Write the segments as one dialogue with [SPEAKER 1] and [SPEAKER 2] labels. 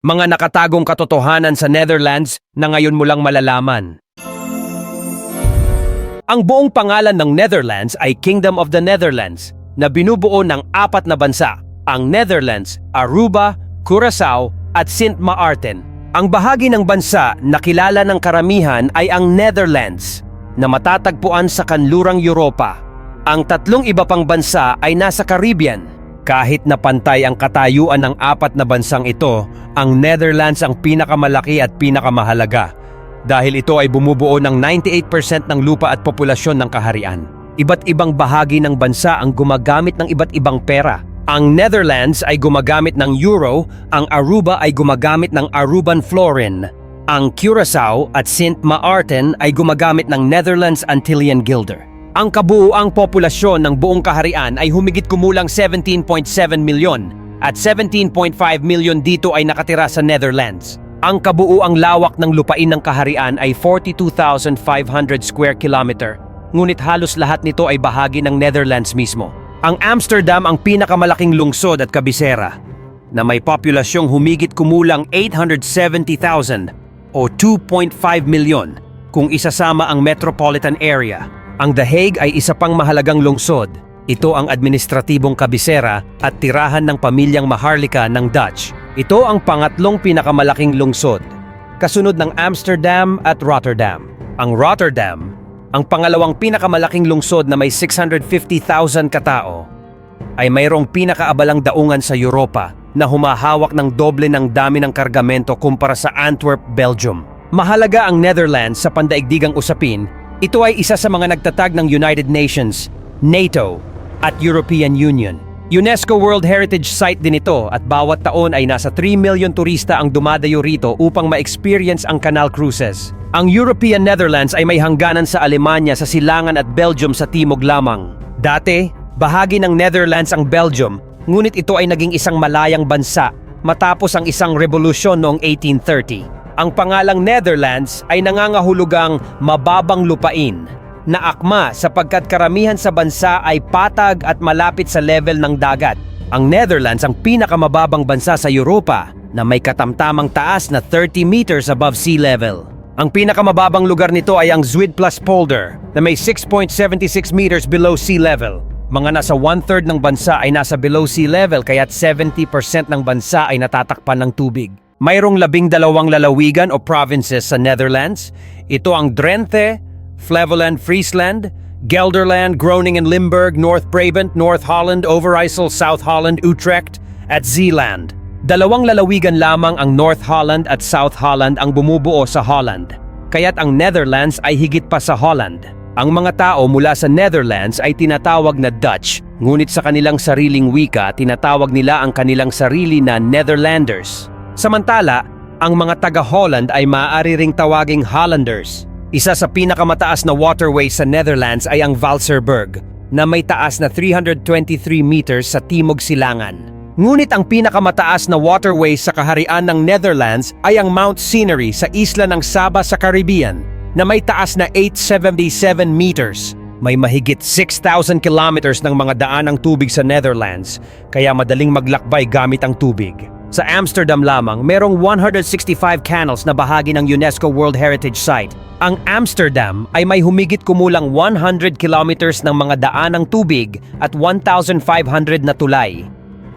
[SPEAKER 1] Mga nakatagong katotohanan sa Netherlands na ngayon mo lang malalaman. Ang buong pangalan ng Netherlands ay Kingdom of the Netherlands na binubuo ng apat na bansa, ang Netherlands, Aruba, Curaçao at Sint Maarten. Ang bahagi ng bansa na kilala ng karamihan ay ang Netherlands na matatagpuan sa kanlurang Europa. Ang tatlong iba pang bansa ay nasa Caribbean. Kahit na pantay ang katayuan ng apat na bansang ito, ang Netherlands ang pinakamalaki at pinakamahalaga dahil ito ay bumubuo ng 98% ng lupa at populasyon ng kaharian. Iba't ibang bahagi ng bansa ang gumagamit ng iba't ibang pera. Ang Netherlands ay gumagamit ng euro, ang Aruba ay gumagamit ng Aruban florin. Ang Curaçao at Sint Maarten ay gumagamit ng Netherlands Antillean Guilder. Ang kabuuang populasyon ng buong kaharian ay humigit kumulang 17.7 milyon at 17.5 milyon dito ay nakatira sa Netherlands. Ang kabuuang lawak ng lupain ng kaharian ay 42,500 square kilometer, ngunit halos lahat nito ay bahagi ng Netherlands mismo. Ang Amsterdam ang pinakamalaking lungsod at kabisera, na may populasyong humigit kumulang 870,000 o 2.5 milyon kung isasama ang metropolitan area. Ang The Hague ay isa pang mahalagang lungsod. Ito ang administratibong kabisera at tirahan ng pamilyang Maharlika ng Dutch. Ito ang pangatlong pinakamalaking lungsod, kasunod ng Amsterdam at Rotterdam. Ang Rotterdam, ang pangalawang pinakamalaking lungsod na may 650,000 katao, ay mayroong pinakaabalang daungan sa Europa na humahawak ng doble ng dami ng kargamento kumpara sa Antwerp, Belgium. Mahalaga ang Netherlands sa pandaigdigang usapin. Ito ay isa sa mga nagtatag ng United Nations, NATO, at European Union. UNESCO World Heritage Site din ito at bawat taon ay nasa 3 million turista ang dumadayo rito upang ma-experience ang canal cruises. Ang European Netherlands ay may hangganan sa Alemanya sa silangan at Belgium sa timog lamang. Dati, bahagi ng Netherlands ang Belgium, ngunit ito ay naging isang malayang bansa matapos ang isang revolusyon noong 1830. Ang pangalang Netherlands ay nangangahulugang mababang lupain na akma sapagkat karamihan sa bansa ay patag at malapit sa level ng dagat. Ang Netherlands ang pinakamababang bansa sa Europa na may katamtamang taas na 30 meters above sea level. Ang pinakamababang lugar nito ay ang Zuidplaspolder na may 6.76 meters below sea level. Mga nasa one-third ng bansa ay nasa below sea level kaya't 70% ng bansa ay natatakpan ng tubig. Mayroong labing dalawang lalawigan o provinces sa Netherlands. Ito ang Drenthe, Flevoland, Friesland, Gelderland, Groningen, Limburg, North Brabant, North Holland, Overijssel, South Holland, Utrecht, at Zeeland. Dalawang lalawigan lamang ang North Holland at South Holland ang bumubuo sa Holland. Kaya't ang Netherlands ay higit pa sa Holland. Ang mga tao mula sa Netherlands ay tinatawag na Dutch, ngunit sa kanilang sariling wika tinatawag nila ang kanilang sarili na Netherlanders. Samantala, ang mga taga-Holland ay maaari ring tawaging Hollanders. Isa sa pinakamataas na waterway sa Netherlands ay ang Valserberg, na may taas na 323 meters sa Timog Silangan. Ngunit ang pinakamataas na waterway sa kaharian ng Netherlands ay ang Mount Scenery sa isla ng Saba sa Caribbean, na may taas na 877 meters. May mahigit 6,000 kilometers ng mga daan ng tubig sa Netherlands, kaya madaling maglakbay gamit ang tubig. Sa Amsterdam lamang, merong 165 canals na bahagi ng UNESCO World Heritage Site. Ang Amsterdam ay may humigit kumulang 100 kilometers ng mga daan ng tubig at 1,500 na tulay.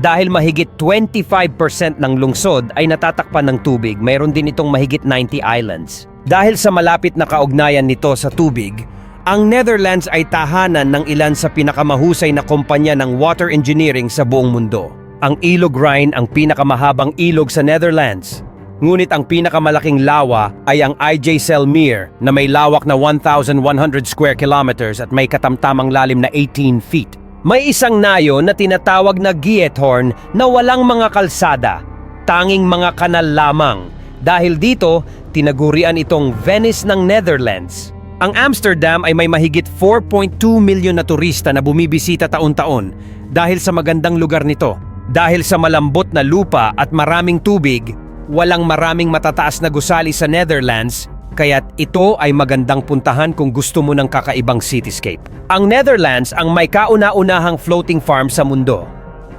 [SPEAKER 1] Dahil mahigit 25% ng lungsod ay natatakpan ng tubig, mayroon din itong mahigit 90 islands. Dahil sa malapit na kaugnayan nito sa tubig, ang Netherlands ay tahanan ng ilan sa pinakamahusay na kumpanya ng water engineering sa buong mundo. Ang Ilog Rhine ang pinakamahabang ilog sa Netherlands. Ngunit ang pinakamalaking lawa ay ang IJ Selmeer na may lawak na 1,100 square kilometers at may katamtamang lalim na 18 feet. May isang nayo na tinatawag na Giethorn na walang mga kalsada, tanging mga kanal lamang. Dahil dito, tinagurian itong Venice ng Netherlands. Ang Amsterdam ay may mahigit 4.2 milyon na turista na bumibisita taon-taon dahil sa magandang lugar nito. Dahil sa malambot na lupa at maraming tubig, walang maraming matataas na gusali sa Netherlands, kaya't ito ay magandang puntahan kung gusto mo ng kakaibang cityscape. Ang Netherlands ang may kauna-unahang floating farm sa mundo.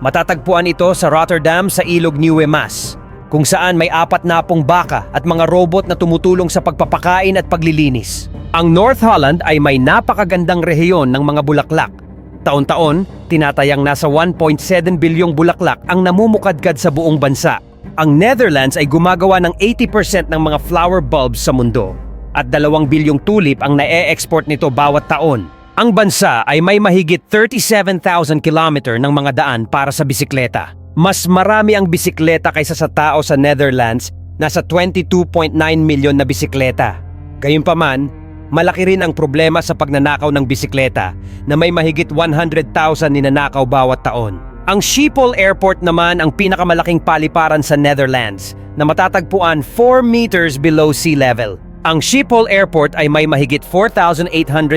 [SPEAKER 1] Matatagpuan ito sa Rotterdam sa ilog Nieuwe Maas. kung saan may apat na pong baka at mga robot na tumutulong sa pagpapakain at paglilinis. Ang North Holland ay may napakagandang rehiyon ng mga bulaklak. Taon-taon, tinatayang nasa 1.7 bilyong bulaklak ang namumukadkad sa buong bansa. Ang Netherlands ay gumagawa ng 80% ng mga flower bulbs sa mundo at 2 bilyong tulip ang na-e-export nito bawat taon. Ang bansa ay may mahigit 37,000 kilometer ng mga daan para sa bisikleta. Mas marami ang bisikleta kaysa sa tao sa Netherlands, nasa 22.9 milyon na bisikleta. Gayunpaman, malaki rin ang problema sa pagnanakaw ng bisikleta na may mahigit 100,000 ninanakaw bawat taon. Ang Schiphol Airport naman ang pinakamalaking paliparan sa Netherlands na matatagpuan 4 meters below sea level. Ang Schiphol Airport ay may mahigit 4,800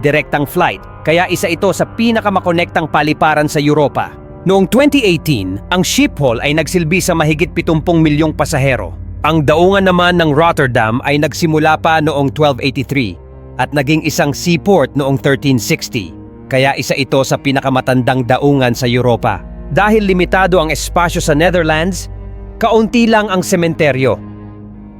[SPEAKER 1] direktang flight, kaya isa ito sa pinakamakonektang paliparan sa Europa. Noong 2018, ang Schiphol ay nagsilbi sa mahigit 70 milyong pasahero. Ang daungan naman ng Rotterdam ay nagsimula pa noong 1283 at naging isang seaport noong 1360. Kaya isa ito sa pinakamatandang daungan sa Europa. Dahil limitado ang espasyo sa Netherlands, kaunti lang ang sementeryo.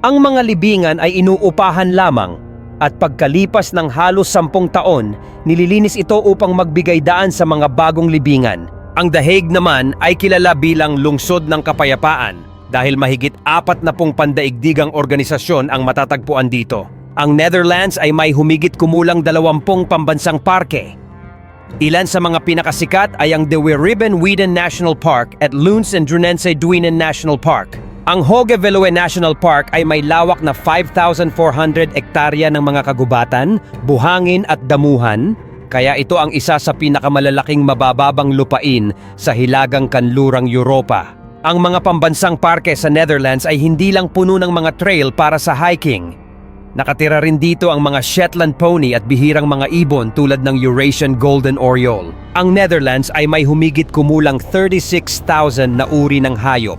[SPEAKER 1] Ang mga libingan ay inuupahan lamang at pagkalipas ng halos sampung taon, nililinis ito upang magbigay daan sa mga bagong libingan. Ang The Hague naman ay kilala bilang lungsod ng kapayapaan dahil mahigit apat na pong pandaigdigang organisasyon ang matatagpuan dito. Ang Netherlands ay may humigit kumulang dalawampung pambansang parke. Ilan sa mga pinakasikat ay ang De Weeribben-Weeden National Park at Loons and Drunense Duinen National Park. Ang Hogeveluwe National Park ay may lawak na 5,400 ektarya ng mga kagubatan, buhangin at damuhan, kaya ito ang isa sa pinakamalalaking mabababang lupain sa hilagang kanlurang Europa. Ang mga pambansang parke sa Netherlands ay hindi lang puno ng mga trail para sa hiking. Nakatira rin dito ang mga Shetland pony at bihirang mga ibon tulad ng Eurasian Golden Oriole. Ang Netherlands ay may humigit kumulang 36,000 na uri ng hayop,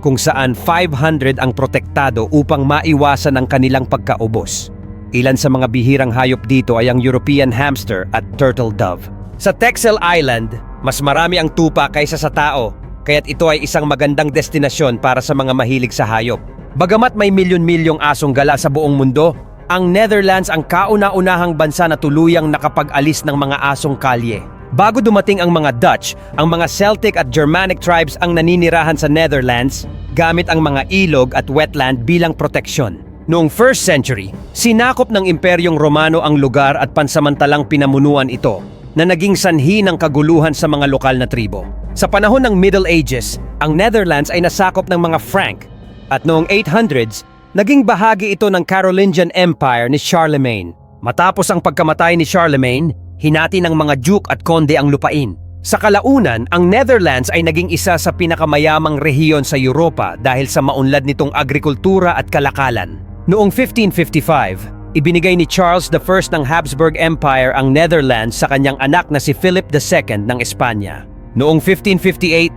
[SPEAKER 1] kung saan 500 ang protektado upang maiwasan ang kanilang pagkaubos. Ilan sa mga bihirang hayop dito ay ang European hamster at turtle dove. Sa Texel Island, mas marami ang tupa kaysa sa tao, kaya't ito ay isang magandang destinasyon para sa mga mahilig sa hayop. Bagamat may milyon-milyong asong gala sa buong mundo, ang Netherlands ang kauna-unahang bansa na tuluyang nakapag-alis ng mga asong kalye. Bago dumating ang mga Dutch, ang mga Celtic at Germanic tribes ang naninirahan sa Netherlands gamit ang mga ilog at wetland bilang proteksyon. Noong 1st century, sinakop ng Imperyong Romano ang lugar at pansamantalang pinamunuan ito na naging sanhi ng kaguluhan sa mga lokal na tribo. Sa panahon ng Middle Ages, ang Netherlands ay nasakop ng mga Frank at noong 800s, naging bahagi ito ng Carolingian Empire ni Charlemagne. Matapos ang pagkamatay ni Charlemagne, hinati ng mga duke at konde ang lupain. Sa kalaunan, ang Netherlands ay naging isa sa pinakamayamang rehiyon sa Europa dahil sa maunlad nitong agrikultura at kalakalan. Noong 1555, ibinigay ni Charles I ng Habsburg Empire ang Netherlands sa kanyang anak na si Philip II ng Espanya. Noong 1558,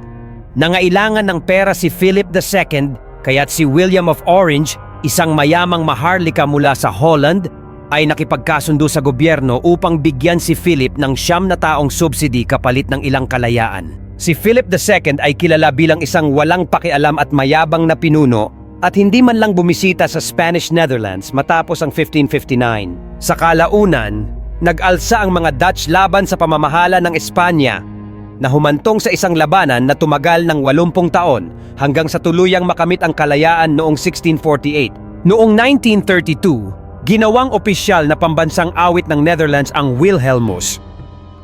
[SPEAKER 1] nangailangan ng pera si Philip II kaya't si William of Orange, isang mayamang maharlika mula sa Holland, ay nakipagkasundo sa gobyerno upang bigyan si Philip ng siyam na taong subsidy kapalit ng ilang kalayaan. Si Philip II ay kilala bilang isang walang pakialam at mayabang na pinuno at hindi man lang bumisita sa Spanish Netherlands matapos ang 1559. Sa kalaunan, nag-alsa ang mga Dutch laban sa pamamahala ng Espanya na humantong sa isang labanan na tumagal ng 80 taon hanggang sa tuluyang makamit ang kalayaan noong 1648. Noong 1932, ginawang opisyal na pambansang awit ng Netherlands ang Wilhelmus.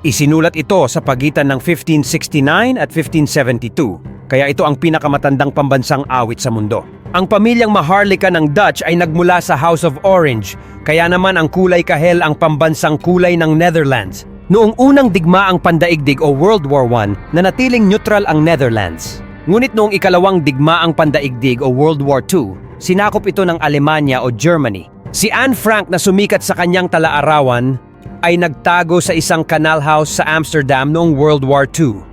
[SPEAKER 1] Isinulat ito sa pagitan ng 1569 at 1572, kaya ito ang pinakamatandang pambansang awit sa mundo. Ang pamilyang Maharlika ng Dutch ay nagmula sa House of Orange, kaya naman ang kulay kahel ang pambansang kulay ng Netherlands. Noong unang digmaang pandaigdig o World War I, nanatiling neutral ang Netherlands. Ngunit noong ikalawang digmaang pandaigdig o World War II, sinakop ito ng Alemanya o Germany. Si Anne Frank na sumikat sa kanyang talaarawan ay nagtago sa isang canal house sa Amsterdam noong World War II.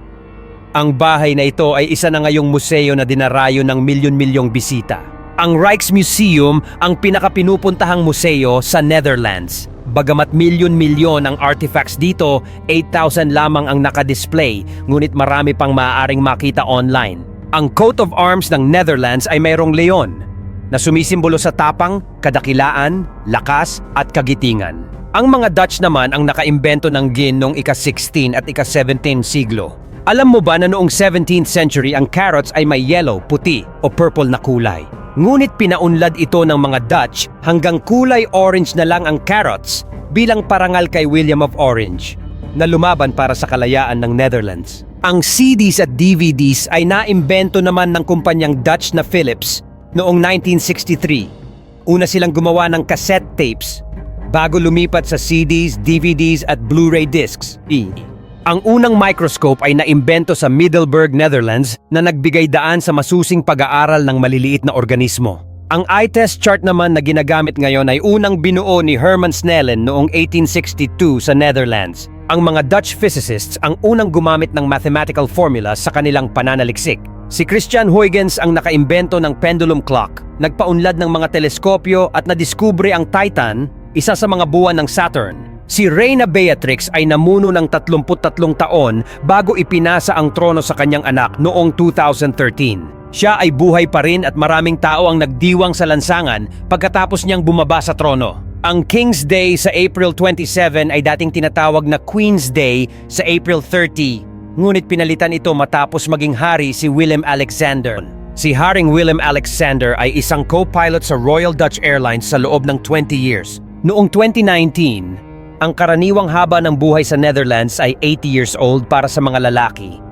[SPEAKER 1] Ang bahay na ito ay isa na ngayong museo na dinarayo ng milyon-milyong bisita. Ang Rijksmuseum ang pinakapinupuntahang museo sa Netherlands. Bagamat milyon-milyon ang artifacts dito, 8,000 lamang ang nakadisplay, ngunit marami pang maaaring makita online. Ang coat of arms ng Netherlands ay mayroong leon na sumisimbolo sa tapang, kadakilaan, lakas at kagitingan. Ang mga Dutch naman ang nakaimbento ng gin noong ika-16 at ika-17 siglo. Alam mo ba na noong 17th century ang carrots ay may yellow, puti o purple na kulay? Ngunit pinaunlad ito ng mga Dutch hanggang kulay orange na lang ang carrots bilang parangal kay William of Orange na lumaban para sa kalayaan ng Netherlands. Ang CDs at DVDs ay naimbento naman ng kumpanyang Dutch na Philips noong 1963. Una silang gumawa ng cassette tapes bago lumipat sa CDs, DVDs at Blu-ray discs. E. Ang unang microscope ay naimbento sa Middelburg, Netherlands na nagbigay daan sa masusing pag-aaral ng maliliit na organismo. Ang eye-test chart naman na ginagamit ngayon ay unang binuo ni Herman Snellen noong 1862 sa Netherlands. Ang mga Dutch physicists ang unang gumamit ng mathematical formula sa kanilang pananaliksik. Si Christian Huygens ang nakaimbento ng pendulum clock, nagpaunlad ng mga teleskopyo at nadiskubre ang Titan, isa sa mga buwan ng Saturn. Si Reina Beatrix ay namuno ng 33 taon bago ipinasa ang trono sa kanyang anak noong 2013. Siya ay buhay pa rin at maraming tao ang nagdiwang sa lansangan pagkatapos niyang bumaba sa trono. Ang King's Day sa April 27 ay dating tinatawag na Queen's Day sa April 30. Ngunit pinalitan ito matapos maging hari si Willem Alexander. Si Haring Willem Alexander ay isang co-pilot sa Royal Dutch Airlines sa loob ng 20 years. Noong 2019, ang karaniwang haba ng buhay sa Netherlands ay 80 years old para sa mga lalaki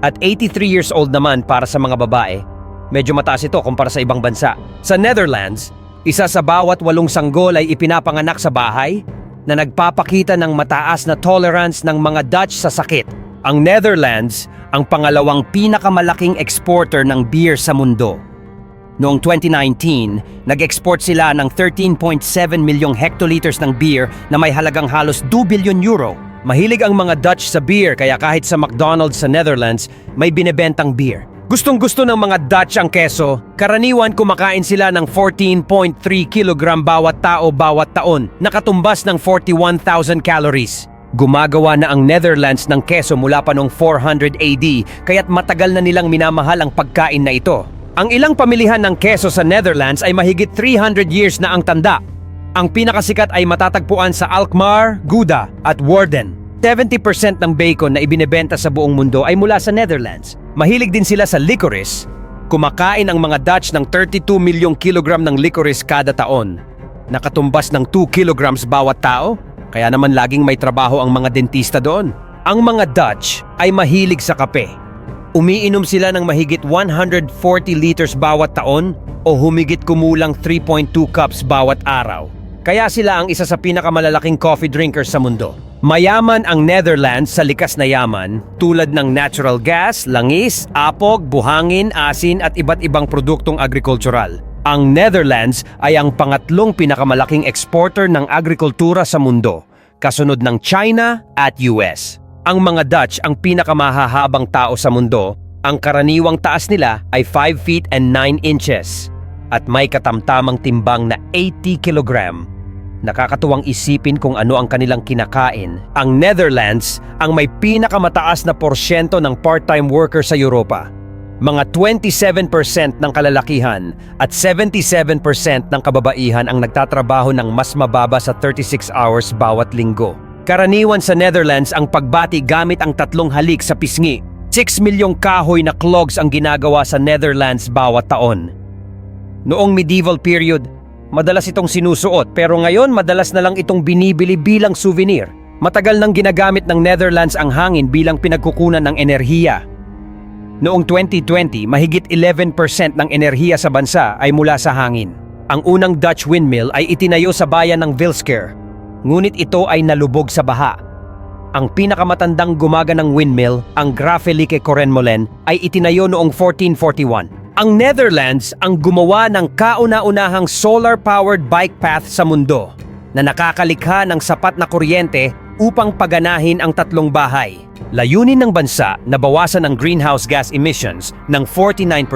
[SPEAKER 1] at 83 years old naman para sa mga babae. Medyo mataas ito kumpara sa ibang bansa. Sa Netherlands, isa sa bawat walong sanggol ay ipinapanganak sa bahay na nagpapakita ng mataas na tolerance ng mga Dutch sa sakit. Ang Netherlands ang pangalawang pinakamalaking exporter ng beer sa mundo. Noong 2019, nag-export sila ng 13.7 milyong hectoliters ng beer na may halagang halos 2 billion euro. Mahilig ang mga Dutch sa beer kaya kahit sa McDonald's sa Netherlands, may binebentang beer. Gustong gusto ng mga Dutch ang keso, karaniwan kumakain sila ng 14.3 kilogram bawat tao bawat taon, nakatumbas ng 41,000 calories. Gumagawa na ang Netherlands ng keso mula pa noong 400 AD, kaya't matagal na nilang minamahal ang pagkain na ito. Ang ilang pamilihan ng keso sa Netherlands ay mahigit 300 years na ang tanda. Ang pinakasikat ay matatagpuan sa Alkmaar, Gouda at Woerden. 70% ng bacon na ibinebenta sa buong mundo ay mula sa Netherlands. Mahilig din sila sa licorice. Kumakain ang mga Dutch ng 32 milyong kilogram ng licorice kada taon. Nakatumbas ng 2 kilograms bawat tao, kaya naman laging may trabaho ang mga dentista doon. Ang mga Dutch ay mahilig sa kape. Umiinom sila ng mahigit 140 liters bawat taon o humigit kumulang 3.2 cups bawat araw. Kaya sila ang isa sa pinakamalalaking coffee drinkers sa mundo. Mayaman ang Netherlands sa likas na yaman tulad ng natural gas, langis, apog, buhangin, asin at iba't ibang produktong agrikultural. Ang Netherlands ay ang pangatlong pinakamalaking exporter ng agrikultura sa mundo, kasunod ng China at US. Ang mga Dutch ang pinakamahahabang tao sa mundo, ang karaniwang taas nila ay 5 feet and 9 inches at may katamtamang timbang na 80 kilogram. Nakakatuwang isipin kung ano ang kanilang kinakain. Ang Netherlands ang may pinakamataas na porsyento ng part-time worker sa Europa. Mga 27% ng kalalakihan at 77% ng kababaihan ang nagtatrabaho ng mas mababa sa 36 hours bawat linggo. Karaniwan sa Netherlands ang pagbati gamit ang tatlong halik sa pisngi. 6 milyong kahoy na clogs ang ginagawa sa Netherlands bawat taon. Noong medieval period, madalas itong sinusuot pero ngayon madalas na lang itong binibili bilang souvenir. Matagal nang ginagamit ng Netherlands ang hangin bilang pinagkukunan ng enerhiya. Noong 2020, mahigit 11% ng enerhiya sa bansa ay mula sa hangin. Ang unang Dutch windmill ay itinayo sa bayan ng Vilsker, ngunit ito ay nalubog sa baha. Ang pinakamatandang gumaganang windmill, ang Grafelike Korenmolen, ay itinayo noong 1441. Ang Netherlands ang gumawa ng kauna-unahang solar-powered bike path sa mundo na nakakalikha ng sapat na kuryente upang paganahin ang tatlong bahay. Layunin ng bansa na bawasan ang greenhouse gas emissions ng 49%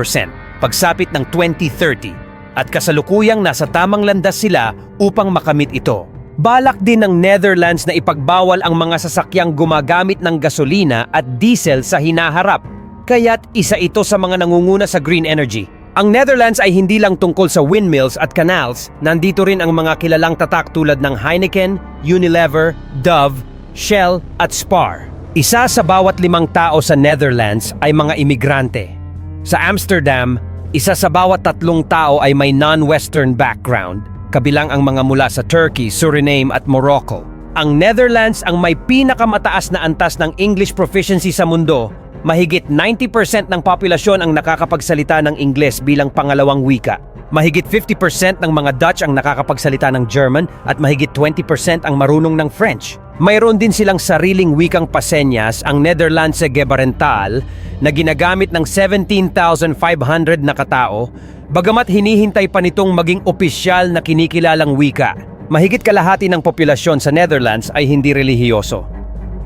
[SPEAKER 1] pagsapit ng 2030 at kasalukuyang nasa tamang landas sila upang makamit ito. Balak din ng Netherlands na ipagbawal ang mga sasakyang gumagamit ng gasolina at diesel sa hinaharap kaya't isa ito sa mga nangunguna sa green energy. Ang Netherlands ay hindi lang tungkol sa windmills at canals, nandito rin ang mga kilalang tatak tulad ng Heineken, Unilever, Dove, Shell at Spar. Isa sa bawat limang tao sa Netherlands ay mga imigrante. Sa Amsterdam, isa sa bawat tatlong tao ay may non-Western background, kabilang ang mga mula sa Turkey, Suriname at Morocco. Ang Netherlands ang may pinakamataas na antas ng English proficiency sa mundo. Mahigit 90% ng populasyon ang nakakapagsalita ng Ingles bilang pangalawang wika. Mahigit 50% ng mga Dutch ang nakakapagsalita ng German at mahigit 20% ang marunong ng French. Mayroon din silang sariling wikang pasenyas ang Nederlandse Gebarental na ginagamit ng 17,500 na katao, bagamat hinihintay pa nitong maging opisyal na kinikilalang wika. Mahigit kalahati ng populasyon sa Netherlands ay hindi relihiyoso.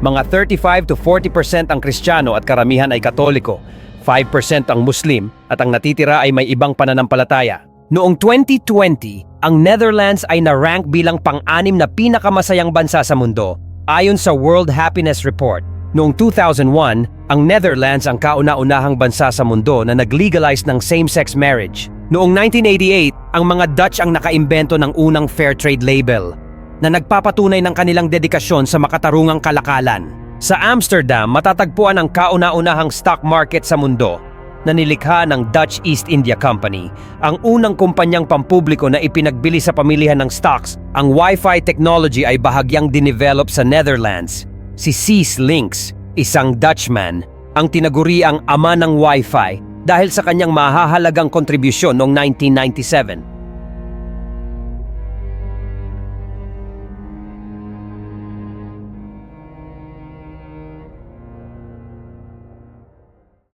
[SPEAKER 1] Mga 35 to 40% ang Kristiyano at karamihan ay Katoliko, 5% ang Muslim at ang natitira ay may ibang pananampalataya. Noong 2020, ang Netherlands ay na-rank bilang pang-anim na pinakamasayang bansa sa mundo ayon sa World Happiness Report. Noong 2001, ang Netherlands ang kauna-unahang bansa sa mundo na nag-legalize ng same-sex marriage. Noong 1988, ang mga Dutch ang nakaimbento ng unang fair trade label na nagpapatunay ng kanilang dedikasyon sa makatarungang kalakalan. Sa Amsterdam, matatagpuan ang kauna-unahang stock market sa mundo na nilikha ng Dutch East India Company, ang unang kumpanyang pampubliko na ipinagbili sa pamilihan ng stocks. Ang Wi-Fi technology ay bahagyang dinevelop sa Netherlands. Si Cees Links, isang Dutchman, ang tinaguri ang ama ng Wi-Fi dahil sa kanyang mahahalagang kontribusyon noong 1997.